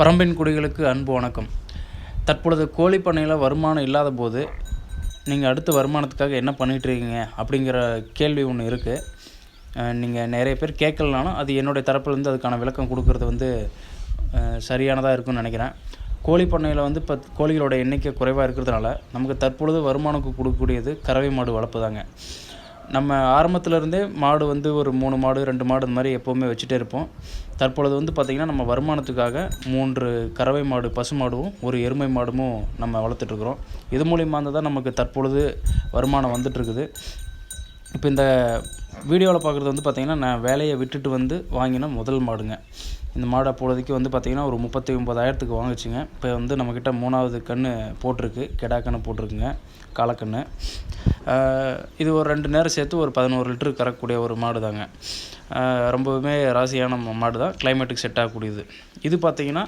பரம்பின் குடிகளுக்கு அன்பு வணக்கம். தற்பொழுது கோழி பண்ணையில் வருமானம் இல்லாத போது நீங்கள் அடுத்த வருமானத்துக்காக என்ன பண்ணிகிட்ருக்கீங்க அப்படிங்கிற கேள்வி ஒன்று இருக்குது நீங்கள் நிறைய பேர் கேட்கலனாலும் அது என்னுடைய தரப்புலேருந்து அதுக்கான விளக்கம் கொடுக்கறது வந்து சரியானதாக இருக்கும்னு நினைக்கிறேன். கோழி பண்ணையில் வந்து இப்போ கோழிகளோட எண்ணிக்கை குறைவாக இருக்கிறதுனால நமக்கு தற்பொழுது வருமானம் கொடுக்கக்கூடியது கறவை மாடு வளர்ப்பு தாங்க. நம்ம ஆரம்பத்துலேருந்தே மாடு வந்து ஒரு மூணு மாடு ரெண்டு மாடு இந்த மாதிரி எப்போவுமே வச்சுட்டே இருப்போம். தற்பொழுது வந்து பார்த்திங்கன்னா நம்ம வருமானத்துக்காக மூன்று கறவை மாடு பசு மாடும் ஒரு எருமை மாடும் நம்ம வளர்த்துட்ருக்குறோம் இது மூலியமாக தான் நமக்கு தற்பொழுது வருமானம் வந்துட்டுருக்குது இப்போ இந்த வீடியோவில் பார்க்குறது வந்து பார்த்திங்கன்னா நான் வேலையை விட்டுட்டு வந்து வாங்கின முதல் மாடுங்க. இந்த மாடு அப்பொழுதைக்கு வந்து பார்த்திங்கன்னா ஒரு முப்பத்தி ஒம்பதாயிரத்துக்கு வாங்கிச்சுங்க. இப்போ வந்து நம்மக்கிட்ட மூணாவது கன்று போட்டிருக்கு. கெடா கன்று போட்டிருக்குங்க. காலக்கன்று இது ஒரு ரெண்டு நேரம் சேர்த்து ஒரு பதினோரு லிட்டரு கறக்கக்கூடிய ஒரு மாடு தாங்க ரொம்பவுமே ராசியான மாடு தான் கிளைமேட்டுக்கு செட் ஆகக்கூடியது. இது பார்த்திங்கன்னா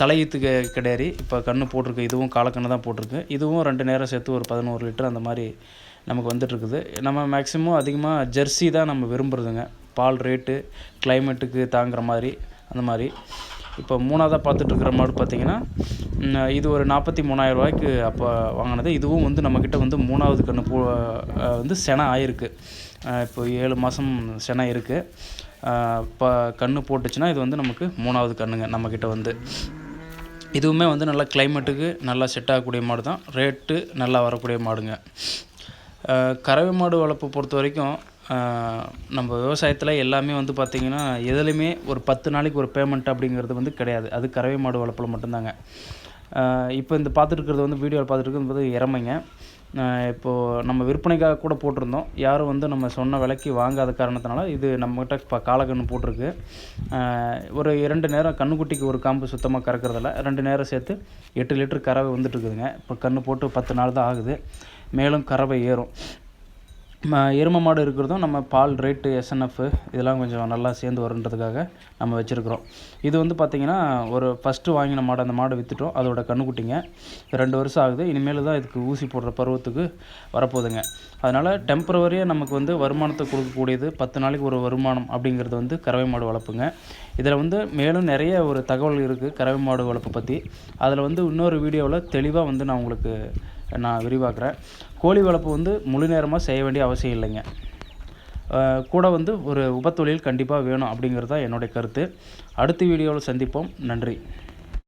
தலையீத்துக்கு கிடையாது இப்போ கன்று போட்டிருக்கு. இதுவும் காலக்கன்று தான் போட்டிருக்கு. இதுவும் ரெண்டு நேரம் சேர்த்து ஒரு பதினோரு லிட்டர் அந்த மாதிரி நமக்கு வந்துட்டுருக்குது. நம்ம மேக்ஸிமம் அதிகமாக ஜெர்சி தான் நம்ம விரும்புகிறதுங்க பால் ரேட்டு கிளைமேட்டுக்கு தாங்குற மாதிரி அந்த மாதிரி. இப்போ மூணாவதாக பார்த்துட்ருக்குற மாடு பார்த்திங்கன்னா இது ஒரு நாற்பத்தி மூணாயிரம் ரூபாய்க்கு அப்போ வாங்கினது. இதுவும் வந்து நம்மக்கிட்ட வந்து மூணாவது கன்று பூ வந்து செனை ஆயிருக்கு. இப்போ ஏழு மாதம் செனை இருக்குது இப்போ கன்று போட்டுச்சுன்னா இது வந்து நமக்கு மூணாவது கன்றுங்க நம்மக்கிட்ட வந்து. இதுவுமே வந்து நல்லா கிளைமேட்டுக்கு நல்லா செட் ஆகக்கூடிய மாடு தான் ரேட்டு நல்லா வரக்கூடிய மாடுங்க. கறவை மாடு வளர்ப்பு பொறுத்த வரைக்கும் நம்ம விவசாயத்தில் எல்லாமே வந்து பார்த்திங்கன்னா எதுலேயுமே ஒரு பத்து நாளைக்கு ஒரு பேமெண்ட் அப்படிங்கிறது வந்து கிடையாது. அது கறவை மாடு வளர்ப்பில் மட்டும்தாங்க. இப்போ இந்த பார்த்துட்டு வந்து வீடியோவில் பார்த்துட்டு இறமைங்க. இப்போது நம்ம விற்பனைக்காக கூட போட்டிருந்தோம். யாரும் வந்து நம்ம சொன்ன விலைக்கு வாங்காத காரணத்தினால இது நம்மகிட்ட இப்போ காலக்கன்று போட்டிருக்கு. ஒரு இரண்டு நேரம் கண்ணுக்குட்டிக்கு ஒரு காம்பு சுத்தமாக கறக்கிறதில்ல. ரெண்டு நேரம் சேர்த்து எட்டு லிட்டர் கறவை வந்துட்டுருக்குதுங்க இப்போ கன்று போட்டு பத்து நாள் தான் ஆகுது. மேலும் கறவை ஏறும். எரும மாடு இருக்கிறதும் நம்ம பால் ரேட்டு எஸ்என்எஃப் இதெல்லாம் கொஞ்சம் நல்லா சேர்ந்து வருன்றதுக்காக நம்ம வச்சுருக்குறோம். இது வந்து பார்த்திங்கன்னா ஒரு ஃபஸ்ட்டு வாங்கின மாடு அந்த மாடு விற்றுட்டோம் அதோட கண்ணுக்குட்டிங்க. ரெண்டு வருஷம் ஆகுது. இனிமேல் தான் இதுக்கு ஊசி போடுற பருவத்துக்கு வரப்போகுதுங்க. அதனால் டெம்பரவரியாக நமக்கு வந்து வருமானத்தை கொடுக்கக்கூடியது பத்து நாளைக்கு ஒரு வருமானம் அப்படிங்கிறது வந்து கறவை மாடு வளர்ப்புங்க. இதில் வந்து மேலும் நிறைய ஒரு தகவல் இருக்குது கறவை மாடு வளர்ப்பு பற்றி அதில் வந்து இன்னொரு வீடியோவில் தெளிவாக வந்து நான் உங்களுக்கு நான் விரிவாக்குறேன். கோழி வளர்ப்பு வந்து முழு நேரமாக செய்ய வேண்டிய அவசியம் இல்லைங்க. கூட வந்து ஒரு உபத்தொழில் கண்டிப்பாக வேணும் அப்படிங்கிறது தான் என்னுடைய கருத்து. அடுத்த வீடியோவில் சந்திப்போம். நன்றி.